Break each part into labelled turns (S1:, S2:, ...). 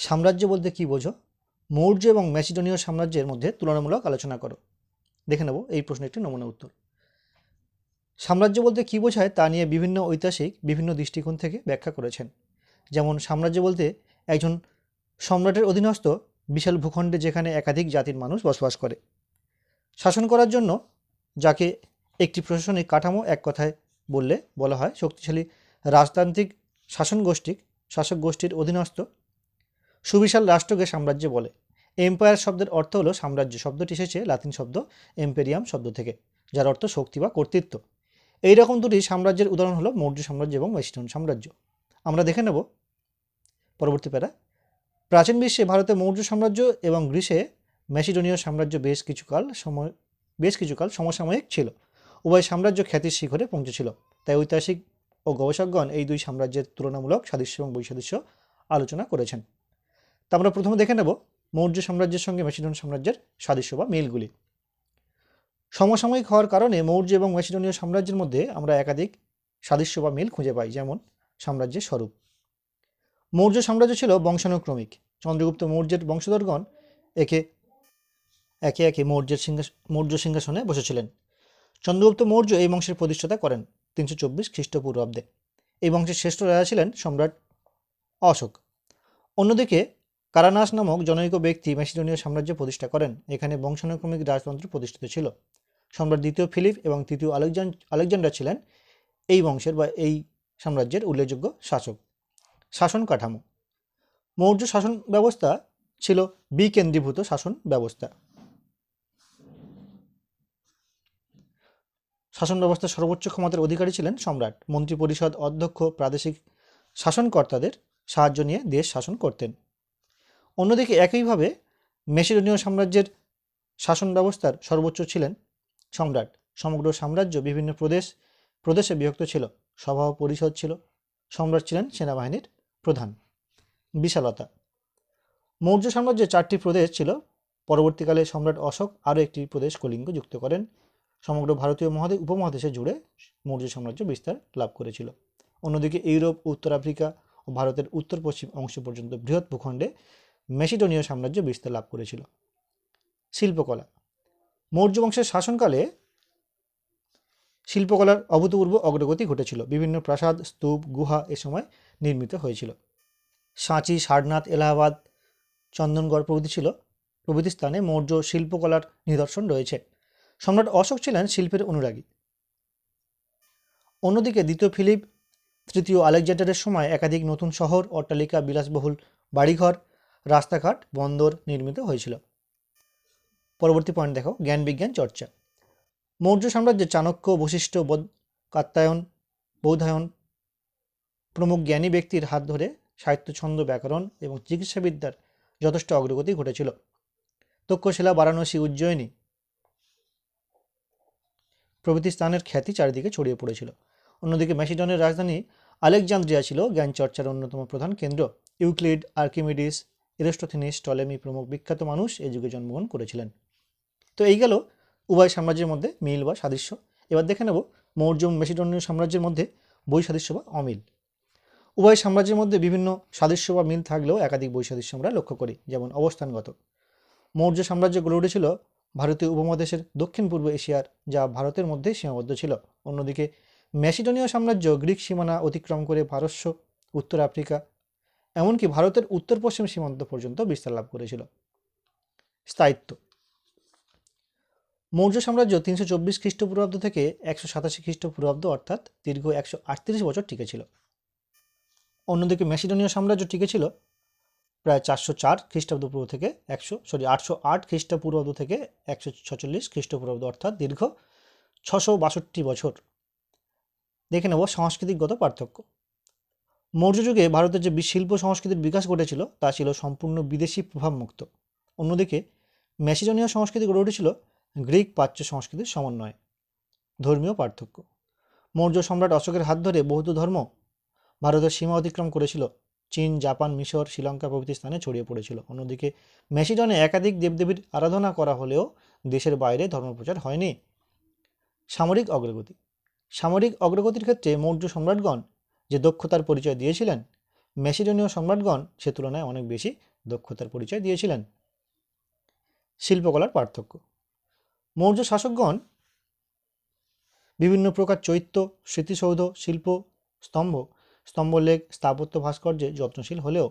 S1: সাম্রাজ্য বলতে কী বোঝো? মৌর্য এবং ম্যাসিডোনীয় সাম্রাজ্যের মধ্যে তুলনামূলক আলোচনা করো। দেখে নেব এই প্রশ্নের একটি নমুনা উত্তর। সাম্রাজ্য বলতে কী বোঝায় তা নিয়ে বিভিন্ন ঐতিহাসিক, বিভিন্ন দৃষ্টিকোণ থেকে ব্যাখ্যা করেছেন। যেমন, সাম্রাজ্য বলতে একজন সম্রাটের অধীনস্থ বিশাল ভূখণ্ডে যেখানে একাধিক জাতির মানুষ বসবাস করে। শাসন করার জন্য যাকে একটি প্রশাসনিক কাঠামো এক কথায় বললে বলা হয় শক্তিশালী রাজতান্ত্রিক শাসন গোষ্ঠী শাসক গোষ্ঠীর অধীনস্থ সুবিশাল রাষ্ট্রকে সাম্রাজ্য বলে। এম্পায়ার শব্দের অর্থ হলো সাম্রাজ্য। শব্দটি এসেছে লাতিন শব্দ, এম্পেরিয়াম শব্দ থেকে, যার অর্থ শক্তি বা কর্তৃত্ব। এই রকম দুটি সাম্রাজ্যের উদাহরণ হলো মৌর্য সাম্রাজ্য এবং মেসিডন সাম্রাজ্য। আমরা দেখে নেব। পরবর্তী প্যারা। প্রাচীন বিশ্বে ভারতে মৌর্য সাম্রাজ্য এবং গ্রীসে ম্যাসিডোনীয় সাম্রাজ্য বেশ কিছুকাল সময়, বেশ কিছুকাল সমসাময়িক ছিল। উভয় সাম্রাজ্য খ্যাতির শিখরে পৌঁছেছিল। তাই ঐতিহাসিক ও গবেষকগণ এই দুই সাম্রাজ্যের তুলনামূলক সাদৃশ্য এবং বৈসাদৃশ্য আলোচনা করেছেন। তা আমরা প্রথমে দেখে নেব মৌর্য সাম্রাজ্যের সঙ্গে ম্যাসিডোন সাম্রাজ্যের সাদৃশ্য বা মিলগুলি। সমসাময়িক হওয়ার কারণে মৌর্য এবং ম্যাসিডোনীয় সাম্রাজ্যের মধ্যে আমরা একাধিক সাদৃশ্য বা মিল খুঁজে পাই, যেমন সাম্রাজ্যের স্বরূপ। মৌর্য সাম্রাজ্য ছিল বংশানুক্রমিক। চন্দ্রগুপ্ত মৌর্যের বংশধরগণ একে একে একে মৌর্যের সিংহাস, মৌর্য সিংহাসনে বসেছিলেন। চন্দ্রগুপ্ত মৌর্য এই বংশের প্রতিষ্ঠাতা করেন তিনশো চব্বিশ খ্রিস্টপূর্বাব্দে। এই বংশের শ্রেষ্ঠ রাজা ছিলেন সম্রাট অশোক। অন্যদিকে কারানাস নামক জনৈক ব্যক্তি ম্যাসিডোনীয় সাম্রাজ্য প্রতিষ্ঠা করেন, এখানে বংশানুক্রমিক রাজতন্ত্র প্রতিষ্ঠিত ছিল। সম্রাট দ্বিতীয় ফিলিপ এবং তৃতীয় আলেকজান, আলেকজান্ডার ছিলেন এই বংশের বা এই সাম্রাজ্যের উল্লেখযোগ্য শাসক। শাসন কাঠামো। মৌর্য শাসন ব্যবস্থা ছিল বিকেন্দ্রীভূত শাসন ব্যবস্থা। শাসন ব্যবস্থার সর্বোচ্চ ক্ষমতার অধিকারী ছিলেন সম্রাট। মন্ত্রিপরিষদ অধ্যক্ষ, প্রাদেশিক শাসনকর্তাদের সাহায্য নিয়ে দেশ শাসন করতেন। অন্যদিকে একইভাবে মেসিডোনীয় সাম্রাজ্যের শাসন ব্যবস্থার সর্বোচ্চ ছিলেন সম্রাট। সমগ্র সাম্রাজ্য বিভিন্ন প্রদেশ, প্রদেশে বিভক্ত ছিল। সভা পরিষদ ছিল। সম্রাট ছিলেন সেনাবাহিনীর প্রধান। বিশালতা। মৌর্য সাম্রাজ্যে চারটি প্রদেশ ছিল। পরবর্তীকালে সম্রাট অশোক আরও একটি প্রদেশ কলিঙ্গ যুক্ত করেন। সমগ্র ভারতীয় মহাদেশ উপমহাদেশে জুড়ে মৌর্য সাম্রাজ্য বিস্তার লাভ করেছিল। অন্যদিকে ইউরোপ, উত্তর আফ্রিকা ও ভারতের উত্তর পশ্চিম অংশ পর্যন্ত বৃহৎ ভূখণ্ডে মেসিডোনীয় সাম্রাজ্য বিস্তার লাভ করেছিল। শিল্পকলা। মৌর্য বংশের শাসনকালে শিল্পকলার অভূতপূর্ব অগ্রগতি ঘটেছিল। বিভিন্ন প্রাসাদ, স্তূপ, গুহা এ সময় নির্মিত হয়েছিল। সাঁচি, সারনাথ, এলাহাবাদ, চন্দনগড় প্রভৃতি ছিল। প্রভৃতি স্থানে মৌর্য শিল্পকলার নিদর্শন রয়েছে। সম্রাট অশোক ছিলেন শিল্পের অনুরাগী। অন্যদিকে দ্বিতীয় ফিলিপ, তৃতীয় আলেকজান্ডারের সময় একাধিক নতুন শহর, অট্টালিকা, বিলাসবহুল বাড়িঘর রাস্তাঘাট বন্দর নির্মিত হয়েছিল। পরবর্তী পয়েন্ট দেখো, জ্ঞান বিজ্ঞান চর্চা। মৌর্য সাম্রাজ্যে চাণক্য, বশিষ্ঠ বোধ কাত্যায়ন বৌধায়ন প্রমুখ জ্ঞানী ব্যক্তির হাত ধরে সাহিত্য ছন্দ ব্যাকরণ এবং চিকিৎসাবিদ্যার যথেষ্ট অগ্রগতি ঘটেছিল। তক্ষশিলা, বারাণসী, উজ্জয়িনী প্রভৃতি স্থানের খ্যাতি চারিদিকে ছড়িয়ে পড়েছিল। অন্যদিকে ম্যাসিডনের রাজধানী আলেকজান্দ্রিয়া ছিল জ্ঞান চর্চার অন্যতম প্রধান কেন্দ্র। ইউক্লিড, আর্কিমিডিস এরিস্টোথিনিস টলেমি প্রমুখ বিখ্যাত মানুষ এই যুগে জন্মগ্রহণ করেছিলেন। তো এই গেল উভয় সাম্রাজ্যের মধ্যে মিল বা সাদৃশ্য। এবার দেখে নেব মৌর্য মেসিডনীয় সাম্রাজ্যের মধ্যে বৈসাদৃশ্য বা অমিল। উভয় সাম্রাজ্যের মধ্যে বিভিন্ন সাদৃশ্য বা মিল থাকলেও একাধিক বৈসাদৃশ্য আমরা লক্ষ্য করি, যেমন অবস্থানগত। মৌর্য সাম্রাজ্য গড়ে উঠেছিল ভারতীয় উপমহাদেশের দক্ষিণ পূর্ব এশিয়ার, যা ভারতের মধ্যে সীমাবদ্ধ ছিল। অন্যদিকে ম্যাসিডোনীয় সাম্রাজ্য গ্রিক সীমানা অতিক্রম করে পারস্য, উত্তর আফ্রিকা এমনকি ভারতের উত্তর পশ্চিম সীমান্ত পর্যন্ত বিস্তার লাভ করেছিল। স্থায়িত্ব। মৌর্য সাম্রাজ্য তিনশো চব্বিশ খ্রিস্টপূর্বাব্দ থেকে একশো সাতাশি খ্রিস্টপূর্বাব্দ, অর্থাৎ দীর্ঘ একশো আটত্রিশ বছর টিকেছিল অন্যদিকে ম্যাসিডোনীয় সাম্রাজ্য টিকেছিল প্রায় চারশো চার খ্রিস্টাব্দ পূর্ব থেকে একশো, সরি, আটশো আট খ্রিস্টপূর্বাব্দ থেকে একশো ছচল্লিশ খ্রিস্টপূর্বাব্দ, অর্থাৎ দীর্ঘ ছশো বাষট্টি বছর। দেখে নেব সাংস্কৃতিকগত পার্থক্য। মৌর্য যুগে ভারতের যে শিল্প সংস্কৃতির বিকাশ ঘটেছিল, তা ছিল সম্পূর্ণ বিদেশি প্রভাবমুক্ত। অন্যদিকে, ম্যাসিডোনীয় সংস্কৃতি গড়ে উঠেছিল গ্রিক প্রাচ্য সংস্কৃতির সমন্বয়ে। ধর্মীয় পার্থক্য। মৌর্য সম্রাট অশোকের হাত ধরে বৌদ্ধ ধর্ম ভারতের সীমা অতিক্রম করেছিল। চীন, জাপান, মিশর, শ্রীলঙ্কা প্রভৃতি স্থানে ছড়িয়ে পড়েছিল। অন্যদিকে ম্যাসিডনে একাধিক দেবদেবীর আরাধনা করা হলেও দেশের বাইরে ধর্মপ্রচার হয়নি। সামরিক অগ্রগতি। সামরিক অগ্রগতির ক্ষেত্রে মৌর্য সম্রাটগণ যে দক্ষতার পরিচয় দিয়েছিলেন ম্যাসিডোনীয় সম্রাটগণ সে তুলনায় অনেক বেশি দক্ষতার পরিচয় দিয়েছিলেন। শিল্পকলার পার্থক্য। মৌর্য শাসকগণ বিভিন্ন প্রকার চৈত্য, স্মৃতিসৌধ, শিল্প, স্তম্ভ, স্তম্ভলেখ, স্থাপত্য ভাস্কর্যে যত্নশীল হলেও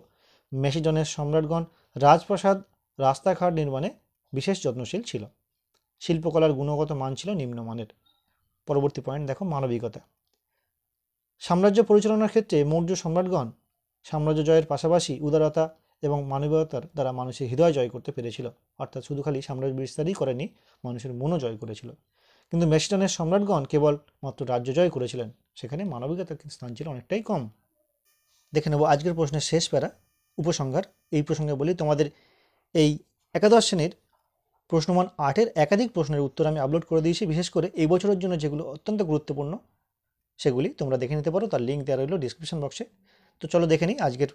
S1: মেসিডনের সম্রাটগণ রাজপ্রাসাদ, রাস্তাঘাট নির্মাণে বিশেষ যত্নশীল ছিল। শিল্পকলার গুণগত মান ছিল নিম্নমানের। পরবর্তী পয়েন্ট দেখো মানবিকতা। সাম্রাজ্য পরিচালনার ক্ষেত্রে মৌর্য সম্রাটগণ সাম্রাজ্য জয়ের পাশাপাশি উদারতা এবং মানবিকতার দ্বারা মানুষের হৃদয় জয় করতে পেরেছিল। অর্থাৎ শুধু খালি সাম্রাজ্য বিস্তারই করেনি, মানুষের মনও জয় করেছিল। কিন্তু মেসিডনের সম্রাটগণ কেবল মাত্র রাজ্য জয় করেছিলেন, সেখানে মানবিকতার স্থান ছিল অনেকটাই কম। দেখে নেব আজকের প্রশ্নের শেষ প্যারা, উপসংহার। এই প্রসঙ্গে বলি, তোমাদের এই একাদশ শ্রেণির প্রশ্নমান আটের একাধিক প্রশ্নের উত্তর আমি আপলোড করে দিয়েছি। বিশেষ করে এই বছরের জন্য যেগুলো অত্যন্ত গুরুত্বপূর্ণ সেগুলি তোমরা দেখে নিতে পারো। তার লিঙ্ক দেওয়া রইল ডিসক্রিপশন বক্সে তো চলো দেখে নিই আজকের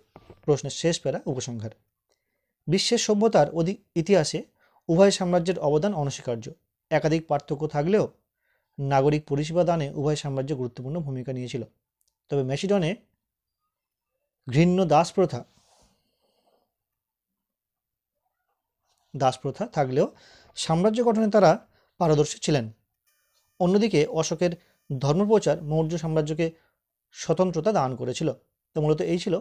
S1: প্রশ্নের শেষ প্যারা উপসংহার। বিশ্বের সভ্যতার অধিক ইতিহাসে উভয় সাম্রাজ্যের অবদান অনস্বীকার্য। একাধিক পার্থক্য থাকলেও নাগরিক পরিষেবা দানে উভয় সাম্রাজ্য গুরুত্বপূর্ণ ভূমিকা নিয়েছিল। তবে মেসিডনে ঘৃণ্য দাস প্রথা দাস প্রথা থাকলেও সাম্রাজ্য গঠনে তারা পারদর্শী ছিলেন। অন্যদিকে অশোকের ধর্মপ্রচার মৌর্য সাম্রাজ্যকে স্বতন্ত্রতা দান করেছিল। তো মূলত এই ছিল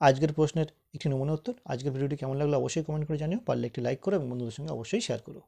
S1: আজকের প্রশ্নের একটি নমুনা উত্তর। আজকের ভিডিওটি কেমন লাগল অবশ্যই কমেন্ট করে জানিও। পারলে একটি লাইক করো এবং বন্ধুদের সঙ্গে অবশ্যই শেয়ার করো।